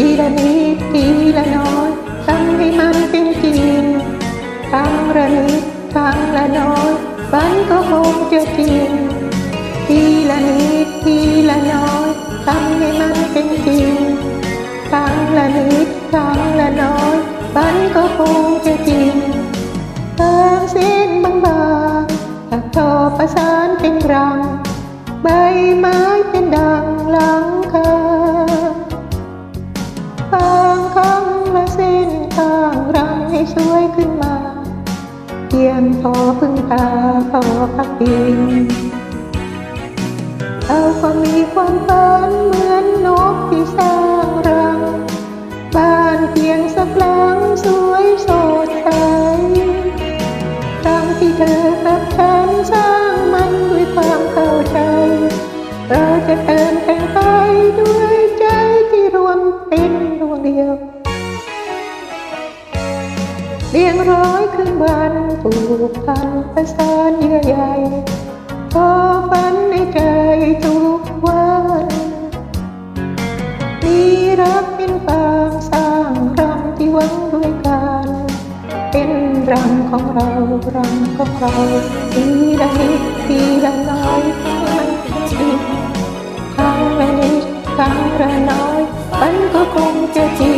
ทีละนิดทีละน้อยทำให้มันเป็นจริงครั้งละนิดครั้งละน้อยฝันก็คงจะจริงทีละนิดทีละน้อยทำให้มันเป็นจริงครั้งละนิดครั้งละน้อยฝันก็คงจะจริงทางเส้นบางๆถักทอประสานเป็นรัง ใบไม้เป็นดังหลัง มาเพียงพอพึ่งพาพอพักพิงเราก็มีความฝันเหมือนนกที่สร้างรัง บ้านเพียงสักหลังส รียงร้อยคืนวันผูกพันประสานเยื่อใยพอฝันในใจทุกวันมีรักเป็นฟางสร้างรังที่หวังด้วยกัน เป็นรังของเรารังของเราทีละนิดทีละน้อยมันเป็นจริงครั้งละนิดครั้งละน้อยมันก็คงจะจริง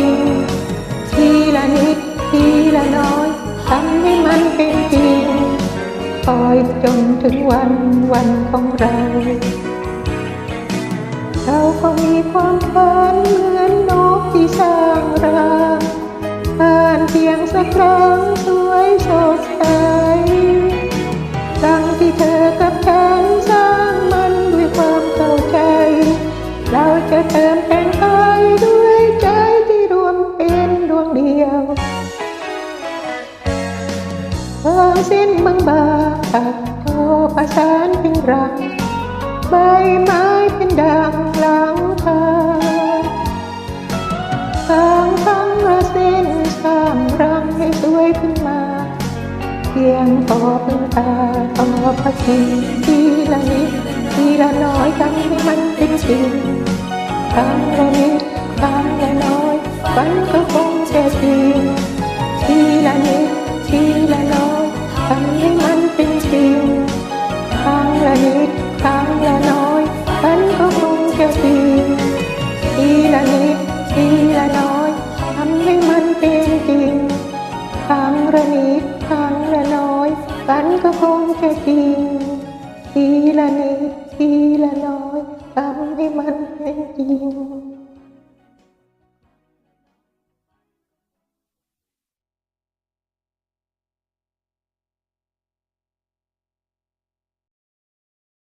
อยจนถึงวันวันของเรา เราก็มีความฝันเหมือนนกที่สร้างรังผ่านเพียงสักครั้งสวยสดใสรังที่เธอกับฉันสร้างมันด้วยความเข้าใจ เราจะเติมแต่งไปด้วย ทางเส้นบางบางตัดทอประสานเป็นรัง ใบไม้เป็นดังหลังคาทางทั้งละเส้นสร้างรังให้สวยขึ้นมา เพียงพอพึ่งตาต่อพระทีทีละนิดทีละน้อยทำให้มันเป็นจริงครั้งละนิดครั้งละน้อยฝันก็คงจะจริงทีละนิด có con trai chiều Chỉ là này, chỉ là nói Cảm thấy mình anh chiều